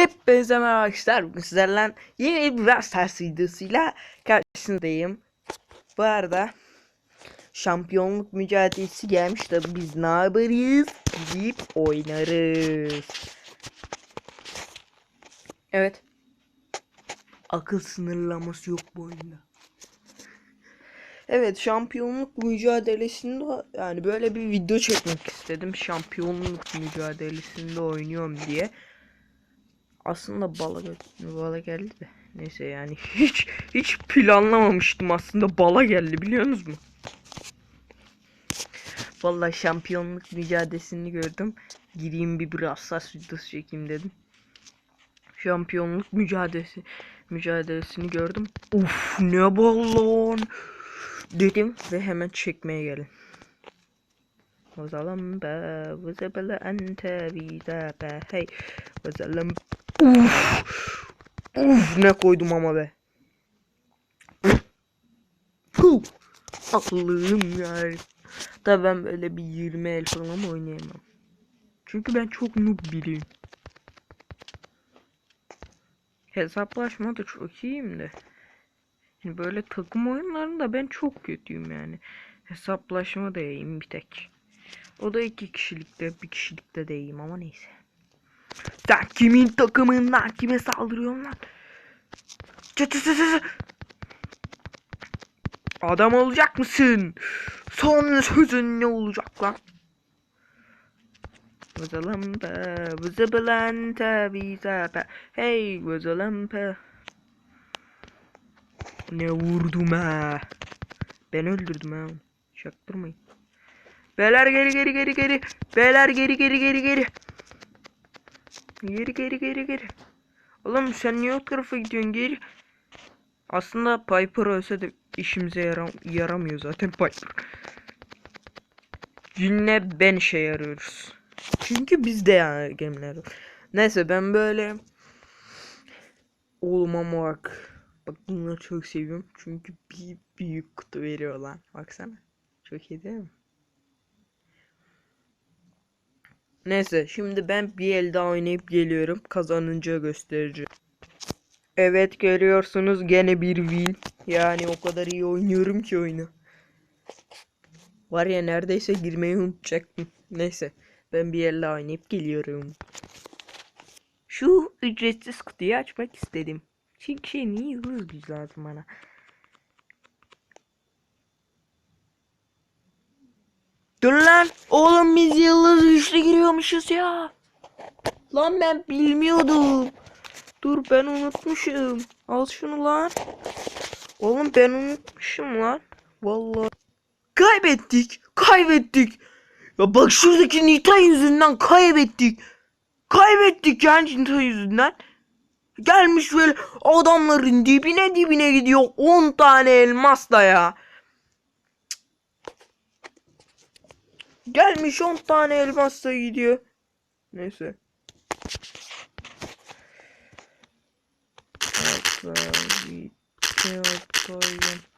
Hep benzeme arkadaşlar. Bugün sizlerle yeni bir Brawl Stars videosuyla karşınızdayım. Bu arada şampiyonluk mücadelesi gelmiş tabi biz ne yaparız? Gidip oynarız. Evet. Akıl sınırlaması yok bu oyunda. Evet şampiyonluk mücadelesinde yani böyle bir video çekmek istedim. Şampiyonluk mücadelesinde oynuyorum diye. Aslında bala, bala geldi de. Neyse yani hiç hiç planlamamıştım aslında bala geldi biliyor musunuz? Vallahi şampiyonluk mücadelesini gördüm. Gireyim bir Brawl Stars videosu çekeyim dedim. Şampiyonluk mücadelesi mücadelesini gördüm. Uf ne balon dedim ve hemen çekmeye gelin. Vazalam be, vazabala ente bize be, hey, vazalam. Uf, uf ne koydum ama be. Huh. Allah'ım ya. Tabi ben böyle bir 20 el falan oynayamam. Çünkü ben çok noob biriyim. Hesaplaşma da çok iyiyim de. Yani böyle takım oyunlarında ben çok kötüyüm yani. Hesaplaşma da iyiyim bir tek. O da iki kişilikte bir kişilikte de iyiyim ama neyse. Sen kimin takımından kime saldırıyorsun lan? Çı. Adam olacak mısın? Son sözün ne olacak lan? Vızalampa, vızıbılanta bizapa. Hey vızalampa. Ne vurdum ha? Ben öldürdüm ha. Çaktırmayın. Beyler geri geri geri geri. Beyler geri geri geri geri. Geri geri geri geri. Oğlum sen niye o tarafa gidiyorsun geri? Aslında Piper ölse de işimize yaram yaramıyor zaten Piper. Yine ben işe yarıyoruz. Çünkü bizde yani gemiler. Neyse ben böyle olmam bak. Bak bunları çok seviyorum. Çünkü bir büyük kutu veriyor lan. Baksana. Çok iyi değil mi? Neyse şimdi ben bir el daha oynayıp geliyorum. Kazanınca göstereceğim. Evet görüyorsunuz gene bir win. Yani o kadar iyi oynuyorum ki oyunu. Var ya neredeyse girmeyi unutacaktım. Neyse ben bir elle oynayıp geliyorum. Şu ücretsiz kutuyu açmak istedim. Çünkü şey niye güç lazım bana. Dur lan oğlum biz yıldız güçlü giriyormuşuz ya. Lan ben bilmiyordum. Dur ben unutmuşum. Al şunu lan. Oğlum ben unutmuşum lan. Vallahi. Kaybettik. Kaybettik. Ya bak şuradaki Nita yüzünden kaybettik. Kaybettik yani Nita yüzünden. Gelmiş böyle adamların dibine dibine gidiyor. 10 tane elmasla ya. Gelmiş 10 tane elmasla gidiyor. Neyse. Atla bir kağıt koydum.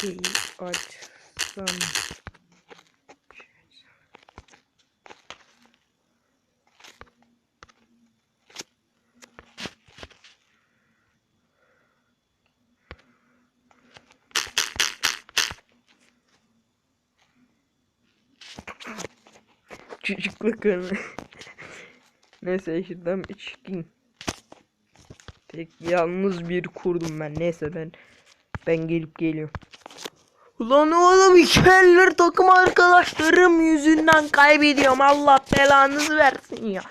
Şeyi açsam. Çocukluk anı. Neyse şuradan çıkayım. Tek yalnız bir kurdum ben. Neyse ben ben gelip geliyorum. Ulan oğlum iki eller takım arkadaşlarım yüzünden kaybediyorum. Allah belanızı versin ya.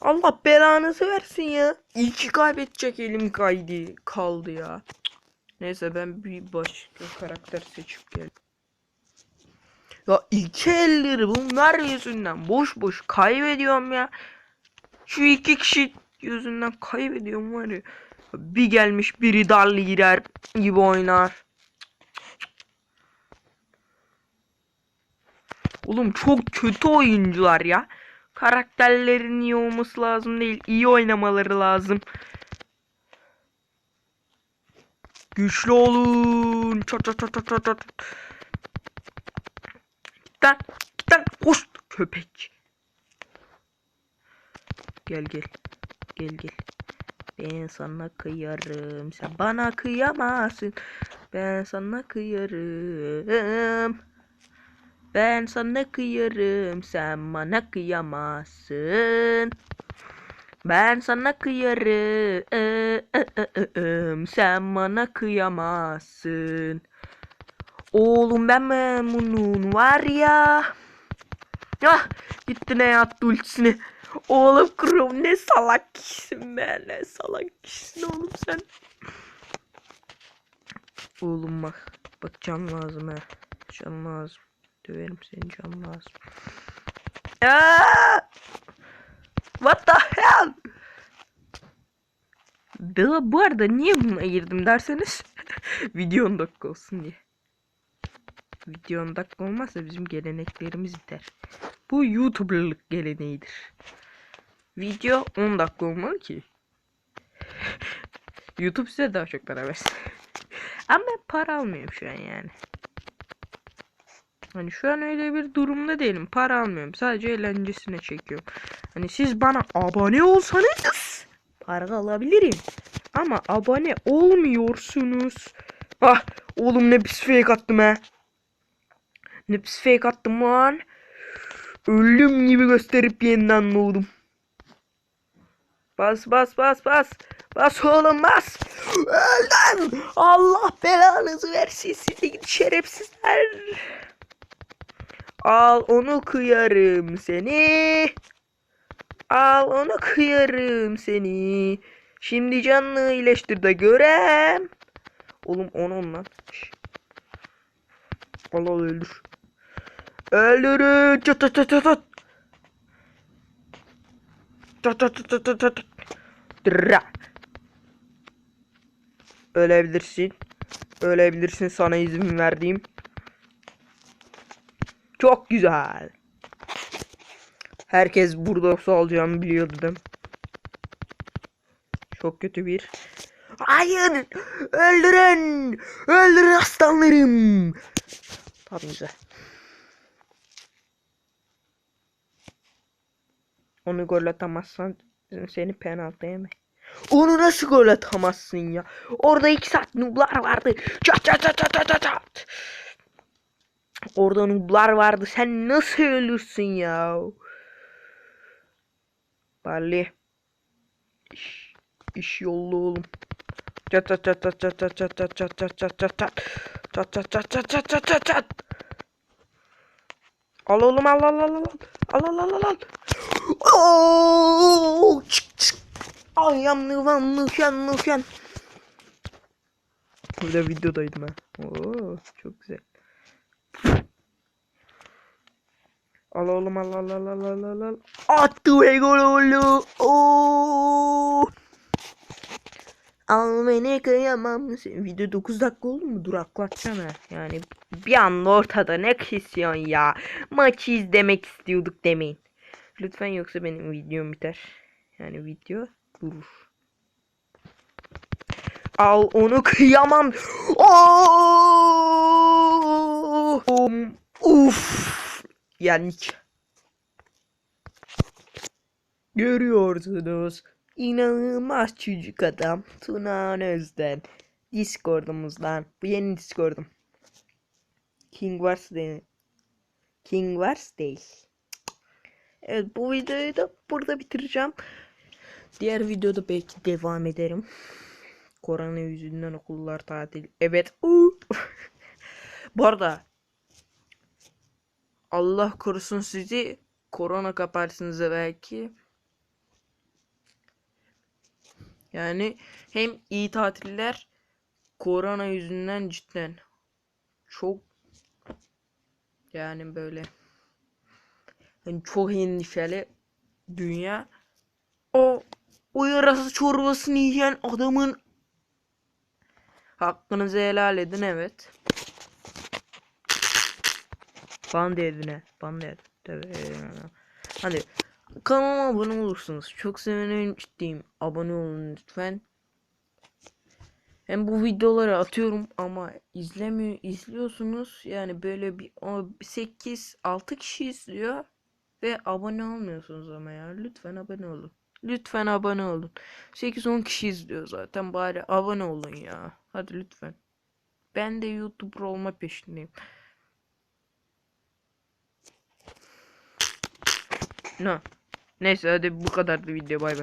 Allah belanızı versin ya. İyi ki kaybedecek elim kaydı kaldı ya. Neyse ben bir başka karakter seçip geldim. Ya iki elleri bunlar yüzünden boş boş kaybediyorum ya. Şu iki kişi yüzünden kaybediyorum var ya. Bir gelmiş biri darlı girer gibi oynar. Oğlum çok kötü oyuncular ya. Karakterlerin iyi olması lazım değil. iyi oynamaları lazım. Güçlü olun. Çat çat çat çat çat çat. Git lan. Git lan. Hoş köpek. Gel gel. Gel gel. Ben sana kıyarım. Sen bana kıyamazsın. Ben sana kıyarım. Ben sana kıyarım. Sen bana kıyamazsın. Ben sana kıyarım. Sen bana kıyamazsın. Oğlum ben memnun var ya. Ah gitti ne yaptı ultisini. Oğlum kurum ne salak kişisin be ne salak kişisin oğlum sen. Oğlum bak. Bak can lazım ha. Can lazım. Döverim seni can lazım. What the hell? Daha bu arada niye buna girdim derseniz video 10 dakika olsun diye. Video 10 dakika olmazsa bizim geleneklerimiz biter. Bu YouTuber'lık geleneğidir. Video 10 dakika olmalı ki. YouTube size daha çok para versin. Ama ben para almıyorum şu an yani. Hani şu an öyle bir durumda değilim. Para almıyorum. Sadece eğlencesine çekiyorum. Hani siz bana abone olsanız para alabilirim. Ama abone olmuyorsunuz. Ah oğlum ne pis fake attım ha. Ne pis fake attım lan. Öldüm gibi gösterip yeniden doğdum. Bas bas bas bas. Bas oğlum bas. Öldüm. Allah belanızı versin size gidi şerefsizler. Al onu kıyarım seni. Al onu kıyarım seni. Şimdi canlı iyileştir de görem. Oğlum onu ondan. Allah öldür. Öldürün. Çat çat çat çat çat. Çat çat çat çat çat. Ölebilirsin. Ölebilirsin sana izin verdiğim. Çok güzel. Herkes burada olsa alacağımı biliyordu değil mi? Çok kötü bir. Hayır! Öldürün! Öldürün aslanlarım! Tamam güzel. Onu gol atamazsan seni penaltı yeme. Onu nasıl gol atamazsın ya? Orada iki saat nublar vardı. Çat çat çat çat çat çat. Orada nublar vardı. Sen nasıl ölürsün ya? Bali. İş, iş yollu oğlum. Çat çat çat çat çat çat çat çat çat çat çat çat çat. Çat çat çat çat çat çat çat çat. Al oğlum al al al al. Al al al al al. Oo! Çık çık. Ayam nıvan nıkan nıkan. Burada videodaydım ha. Oo, çok güzel. Al oğlum al al al al al al al. Attı ve gol oldu. Oo! Al beni kıyamam. Video 9 dakika oldu mu? Duraklatsana. Yani bir anda ortada ne kesiyorsun ya. Maçı izlemek istiyorduk demeyin. Lütfen yoksa benim videom biter. Yani video durur. Al onu kıyamam. Oo! Yendik. Görüyorsunuz. İnanılmaz çocuk adam. Tuna Özden. Discord'umuzdan. Bu yeni Discord'um. King Wars değil. King Wars değil. Evet bu videoyu da burada bitireceğim. Diğer videoda belki devam ederim. Korona yüzünden okullar tatil. Evet. Uu. bu arada Allah korusun sizi korona kaparsınız belki. Yani hem iyi tatiller korona yüzünden cidden çok yani böyle yani çok endişeli dünya o o yarası çorbasını yiyen adamın hakkınızı helal edin evet. Ban dedin he. Ban. Tabii. Hadi. Kanalıma abone olursunuz. Çok sevinirim ciddiyim. Abone olun lütfen. Hem bu videoları atıyorum ama izlemiyor izliyorsunuz. Yani böyle bir 8 6 kişi izliyor ve abone olmuyorsunuz ama ya. Lütfen abone olun. Lütfen abone olun. 8-10 kişi izliyor zaten. Bari abone olun ya. Hadi lütfen. Ben de YouTuber olma peşindeyim. No. Neyse hadi bu kadardı video bay bay.